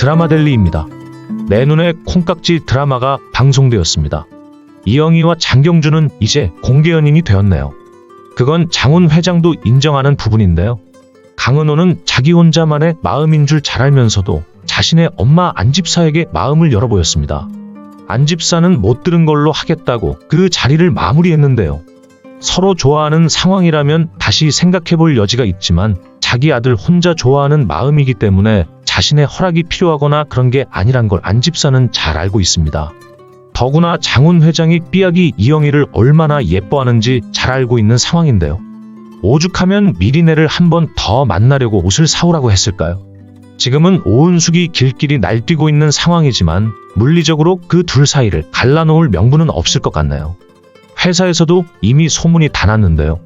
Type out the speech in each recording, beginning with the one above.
드라마델리입니다. 내 눈에 콩깍지 드라마가 방송되었습니다. 이영희와 장경준은 이제 공개 연인이 되었네요. 그건 장훈 회장도 인정하는 부분인데요. 강은호는 자기 혼자만의 마음인 줄 잘 알면서도 자신의 엄마 안집사에게 마음을 열어보였습니다. 안집사는 못 들은 걸로 하겠다고 그 자리를 마무리했는데요. 서로 좋아하는 상황이라면 다시 생각해 볼 여지가 있지만 자기 아들 혼자 좋아하는 마음이기 때문에 자신의 허락이 필요하거나 그런 게 아니란 걸 안집사는 잘 알고 있습니다. 더구나 장훈 회장이 삐약이 이영희를 얼마나 예뻐하는지 잘 알고 있는 상황인데요. 오죽하면 미리네를 한 번 더 만나려고 옷을 사오라고 했을까요? 지금은 오은숙이 길길이 날뛰고 있는 상황이지만 물리적으로 그 둘 사이를 갈라놓을 명분은 없을 것 같네요. 회사에서도 이미 소문이 다 났는데요.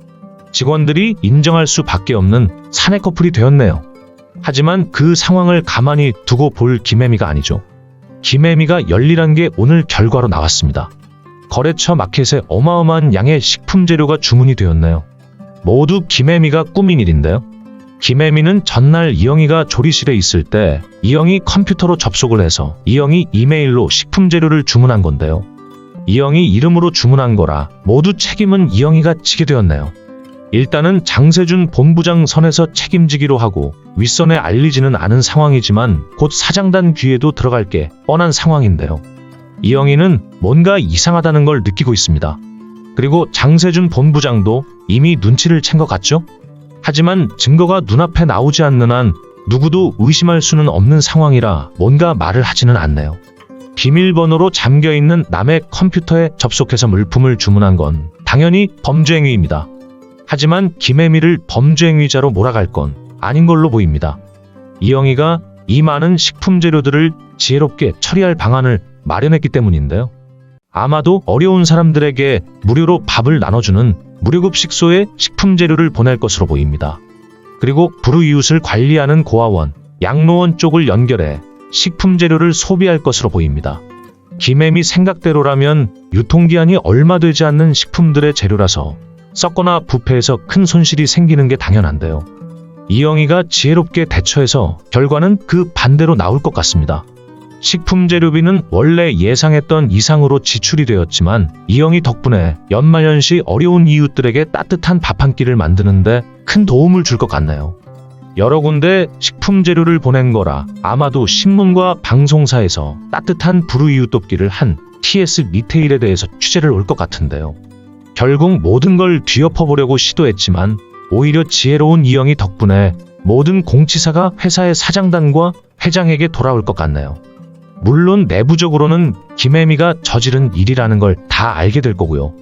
직원들이 인정할 수밖에 없는 사내 커플이 되었네요. 하지만 그 상황을 가만히 두고 볼 김혜미가 아니죠. 김혜미가 열일한 게 오늘 결과로 나왔습니다. 거래처 마켓에 어마어마한 양의 식품 재료가 주문이 되었네요. 모두 김혜미가 꾸민 일인데요. 김혜미는 전날 이영희가 조리실에 있을 때 이영희 컴퓨터로 접속을 해서 이영희 이메일로 식품 재료를 주문한 건데요. 이영희 이름으로 주문한 거라 모두 책임은 이영희가 지게 되었네요. 일단은 장세준 본부장 선에서 책임지기로 하고 윗선에 알리지는 않은 상황이지만 곧 사장단 귀에도 들어갈 게 뻔한 상황인데요. 이영희는 뭔가 이상하다는 걸 느끼고 있습니다. 그리고 장세준 본부장도 이미 눈치를 챈 것 같죠? 하지만 증거가 눈앞에 나오지 않는 한 누구도 의심할 수는 없는 상황이라 뭔가 말을 하지는 않네요. 비밀번호로 잠겨있는 남의 컴퓨터에 접속해서 물품을 주문한 건 당연히 범죄 행위입니다. 하지만 김혜미를 범죄행위자로 몰아갈 건 아닌 걸로 보입니다. 이영희가 이 많은 식품 재료들을 지혜롭게 처리할 방안을 마련했기 때문인데요. 아마도 어려운 사람들에게 무료로 밥을 나눠주는 무료급식소에 식품 재료를 보낼 것으로 보입니다. 그리고 불우이웃을 관리하는 고아원, 양로원 쪽을 연결해 식품 재료를 소비할 것으로 보입니다. 김혜미 생각대로라면 유통기한이 얼마 되지 않는 식품들의 재료라서 썩거나 부패해서 큰 손실이 생기는 게 당연한데요. 이영희가 지혜롭게 대처해서 결과는 그 반대로 나올 것 같습니다. 식품 재료비는 원래 예상했던 이상으로 지출이 되었지만 이영희 덕분에 연말연시 어려운 이웃들에게 따뜻한 밥 한 끼를 만드는데 큰 도움을 줄 것 같네요. 여러 군데 식품 재료를 보낸 거라 아마도 신문과 방송사에서 따뜻한 불우이웃 돕기를 한 TS 리테일에 대해서 취재를 올 것 같은데요. 결국 모든 걸 뒤엎어보려고 시도했지만 오히려 지혜로운 이영희 덕분에 모든 공치사가 회사의 사장단과 회장에게 돌아올 것 같네요. 물론 내부적으로는 김혜미가 저지른 일이라는 걸 다 알게 될 거고요.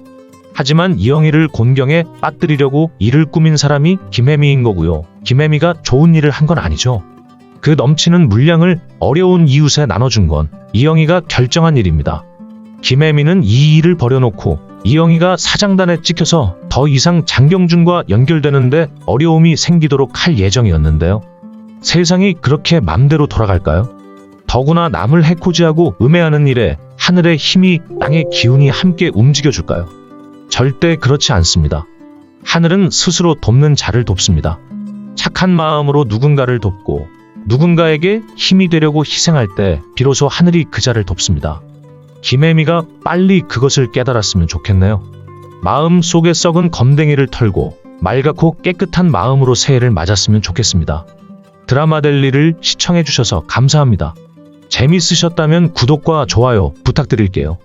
하지만 이영희를 곤경에 빠뜨리려고 일을 꾸민 사람이 김혜미인 거고요. 김혜미가 좋은 일을 한 건 아니죠. 그 넘치는 물량을 어려운 이웃에 나눠준 건 이영희가 결정한 일입니다. 김혜미는 이 일을 버려놓고 이영희가 사장단에 찍혀서 더 이상 장경준과 연결되는데 어려움이 생기도록 할 예정이었는데요. 세상이 그렇게 맘대로 돌아갈까요? 더구나 남을 해코지하고 음해하는 일에 하늘의 힘이 땅의 기운이 함께 움직여줄까요? 절대 그렇지 않습니다. 하늘은 스스로 돕는 자를 돕습니다. 착한 마음으로 누군가를 돕고 누군가에게 힘이 되려고 희생할 때 비로소 하늘이 그 자를 돕습니다. 김혜미가 빨리 그것을 깨달았으면 좋겠네요. 마음 속에 썩은 검댕이를 털고 맑고 깨끗한 마음으로 새해를 맞았으면 좋겠습니다. 드라마 델리를 시청해주셔서 감사합니다. 재밌으셨다면 구독과 좋아요 부탁드릴게요.